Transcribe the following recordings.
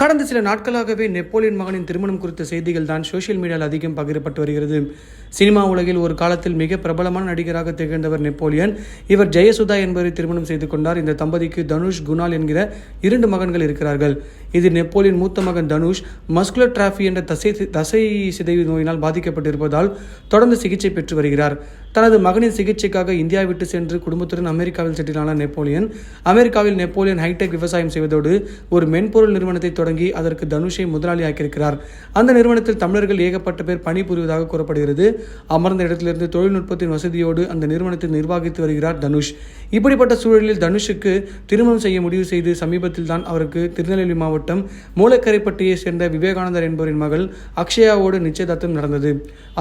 கடந்த சில நாட்களாகவே நெப்போலியன் மகனின் திருமணம் குறித்த செய்திகள் தான் சோஷியல் மீடியாவில் அதிகம் பகிரப்பட்டு வருகிறது. சினிமா உலகில் ஒரு காலத்தில் மிக பிரபலமான நடிகராக திகழ்ந்தவர் நெப்போலியன். இவர் ஜெயசுதா என்பவரை திருமணம் செய்து கொண்டார். இந்த தம்பதிக்கு தனுஷ் குணால் என்கிற இரண்டு மகன்கள் இருக்கிறார்கள். இதில் நெப்போலியன் மூத்த மகன் தனுஷ். மஸ்குலர் டிராஃபி என்ற தசை தசை சிதைவு நோயினால் பாதிக்கப்பட்டிருப்பதால் தொடர்ந்து சிகிச்சை பெற்று வருகிறார். தனது மகனின் சிகிச்சைக்காக இந்தியா விட்டு சென்று குடும்பத்துடன் அமெரிக்காவில் செட்டிலான நெப்போலியன். அமெரிக்காவில் நெப்போலியன் ஹைடெக் விவசாயம் செய்வதோடு ஒரு மென்பொருள் நிறுவனத்தை தொடங்கி அதற்கு தனுஷை முதலாளி ஆக்கியிருக்கிறார் அந்த நிறுவனத்தில் தமிழர்கள் ஏகப்பட்ட பேர் பணிபுரிவதாக கூறப்படுகிறது. அமர்ந்த இடத்திலிருந்து தொழில்நுட்பத்தின் வசதியோடு அந்த நிறுவனத்தை நிர்வகித்து வருகிறார் தனுஷ். இப்படிப்பட்ட சூழலில் தனுஷுக்கு திருமணம் செய்ய முடிவு செய்து சமீபத்தில் தான் அவருக்கு திருநெல்வேலி மாவட்டம் மூலக்கரைப்பட்டியை சேர்ந்த விவேகானந்தர் என்பவரின் மகள் அக்ஷயாவோடு நிச்சயதார்த்தம் நடந்தது.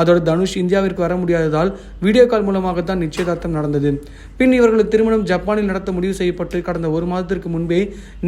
அதோடு தனுஷ் இந்தியாவிற்கு வர முடியாததால் வீடியோ கால் மூலமாக தான் நிச்சயதார்த்தம் நடந்தது. பின் இவர்களது திருமணம் ஜப்பானில் நடத்த முடிவு செய்யப்பட்டு கடந்த ஒரு மாதத்திற்கு முன்பே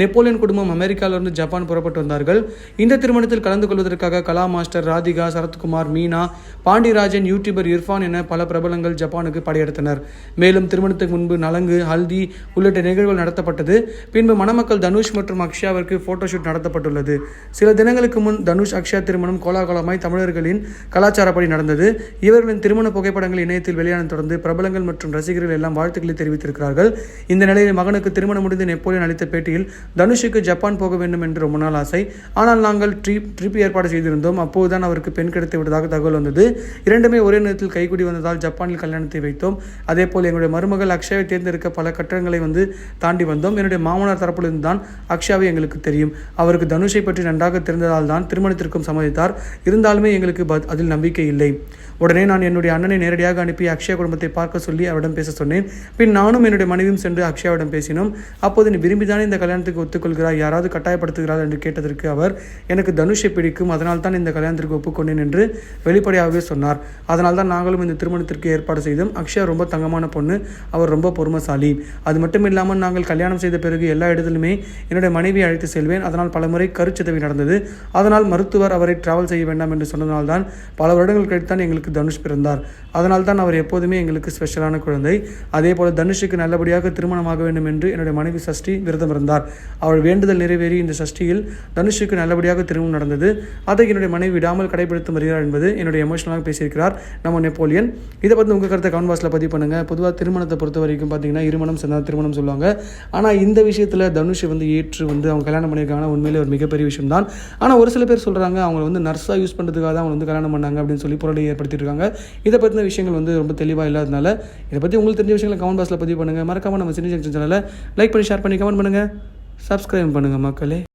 நெப்போலியன் குடும்பம் அமெரிக்காவிலிருந்து ஜப்பான் புறப்பட்டு வந்தார்கள். இந்த திருமணத்தில் கலந்து கொள்வதற்காக கலா மாஸ்டர் ராதிகா சரத்குமார் மீனா பாண்டியராஜன் யூடியூபர் இர்ஃபான் என பல பிரபலங்கள் ஜப்பானுக்கு படையெடுத்தனர். மேலும் திருமணத்துக்கு முன்பு நலங்கு ஹல்தி உள்ளிட்ட நிகழ்வுகள் நடத்தப்பட்டது. பின்பு மணமக்கள் தனுஷ் மற்றும் அக்ஷயாவிற்கு போட்டோஷூட் நடத்தப்பட்டுள்ளது. சில தினங்களுக்கு முன் தனுஷ் அக்ஷயா திருமணம் கோலாகலமாய் தமிழர்களின் கலாச்சாரப்படி நடந்தது. இவர்களின் திருமண புகைப்படங்கள் இணையத்தில் வெளியான தொடர்ந்து பிரபலங்கள் மற்றும் ரசிகர்கள் எல்லாம் வாழ்த்துக்களை தெரிவித்திருக்கிறார்கள். இந்த நிலையில் மகனுக்கு திருமணம் முடிந்து நெப்போலியன் அளித்த பேட்டியில் தனுஷுக்கு ஜப்பான் போக வேண்டும் என்று ரொம்ப நாள் ஆசை. ஆனால் நாங்கள் ட்ரிப் ட்ரிப் ஏற்பாடு செய்திருந்தோம். அப்போதுதான் அவருக்கு பெண் கிடைத்து விட்டதாக தகவல் வந்தது. இரண்டுமே ஒரே நேரத்தில் கைகுடி வந்ததால் ஜப்பானில் கல்யாணத்தை வைத்தோம். அதே போல் எங்களுடைய மருமகள் அக்ஷயாவை தேர்ந்தெடுக்க பல கட்டங்களை வந்து தாண்டி வந்தோம். என்னுடைய மாமனார் தரப்பிலிருந்து தான் அக்ஷாவை எங்களுக்கு தெரியும். அவருக்கு தனுஷை பற்றி நன்றாக தெரிந்ததால் தான் திருமணத்திற்கும் சம்மதித்தார். இருந்தாலுமே எங்களுக்கு பத்- அதில் நம்பிக்கை இல்லை. உடனே நான் என்னுடைய அண்ணனை நேரடியாக அனுப்பி அக்ஷயா குடும்பத்தை பார்க்க சொல்லி அவரிடம் பேச சொன்னேன். பின் நானும் என்னுடைய மனைவியும் சென்று அக்ஷயாவிடம் பேசினோம். அப்போது நீ விரும்பிதானே இந்த கல்யாணத்துக்கு ஒத்துக்கொள்கிறாய்? யாராவது கட்டாயப்படுத்துகிறார் என்று கேட்டதற்கு அவர் எனக்கு தனுஷை பிடிக்கும் அதனால் தான் இந்த கல்யாணத்திற்கு ஒப்புக்கொண்டேன் என்று வெளிப்படையாகவே சொன்னார். அதனால் தான் நாங்களும் இந்த திருமணத்திற்கு ஏற்பாடு செய்தோம். அக்ஷயா ரொம்ப தங்கமான பொண்ணு அவர் ரொம்ப பொறுமசாலி. அது மட்டும் இல்லாமல் நாங்கள் கல்யாணம் செய்த பிறகு எல்லா இடத்திலுமே என்னுடைய மனைவியை அழைத்து செல்வேன். அதனால் பலமுறை கருச்சிதவி நடந்தது. அதனால் மருத்துவர் அவரை டிராவல் செய்ய வேண்டாம் என்று சொன்னதால் தான் பல வருடங்கள் கழித்து தான் எங்களுக்கு தனுஷ் பிறந்தார். அதனால் தான் அவர் எப்போதுமே எங்களுக்கு ஸ்பெஷலான குழந்தை. அதே போல தனுஷுக்கு நல்லபடியாக திருமணமாக வேண்டும் என்று என்னுடைய மனைவி சஷ்டி விரதம் இருந்தார். அவள் வேண்டுதல் நிறைவேறி இந்த சஷ்டியில் தனுஷுக்கு நல்லபடியாக திருமணம் நடந்தது. அதை என்னுடைய மனைவி விடாமல் கடைபிடித்து வருகிறார் என்பது என்னுடைய எமோஷனலாக பேசியிருக்கிறார் நம்ம நெப்போலியன். இதை பற்றி உங்கள் கருத்தை கமெண்ட் பாக்ஸில் பதிவு பண்ணுங்கள் பொதுவாக திருமணத்தை பொறுத்த வரைக்கும் பார்த்தீங்கன்னா இருமணம் சேர்ந்தால் திருமணம் சொல்லுவாங்க. ஆனால் இந்த விஷயத்தில் தனுஷ் வந்து ஏற்று வந்து அவங்க கல்யாணம் பண்ணியிருக்காங்கன்னா உண்மையிலே ஒரு மிகப்பெரிய விஷயம் தான் ஆனால் ஒரு சில பேர் சொல்கிறாங்க அவங்க வந்து நர்ஸாக யூஸ் பண்ணுறதுக்காக தான் அவங்க வந்து கல்யாணம் பண்ணாங்க அப்படின்னு சொல்லி பொருளை ஏற்படுத்திட்டு இதை பற்றின விஷயங்கள் வந்து ரொம்ப தெளிவாக இல்லாதனால இதை பற்றி உங்களுக்கு தெரிஞ்ச விஷயங்களை கமெண்ட் பாக்ஸில் பதிவு பண்ணுங்கள் மறக்காமல் நம்ம சினி ஜங்ஷன் சேனலை லைக் பண்ணி ஷேர் பண்ணி கமெண்ட் பண்ணுங்கள் சப்ஸ்கிரைப் பண்ணுங்கள் மக்களே.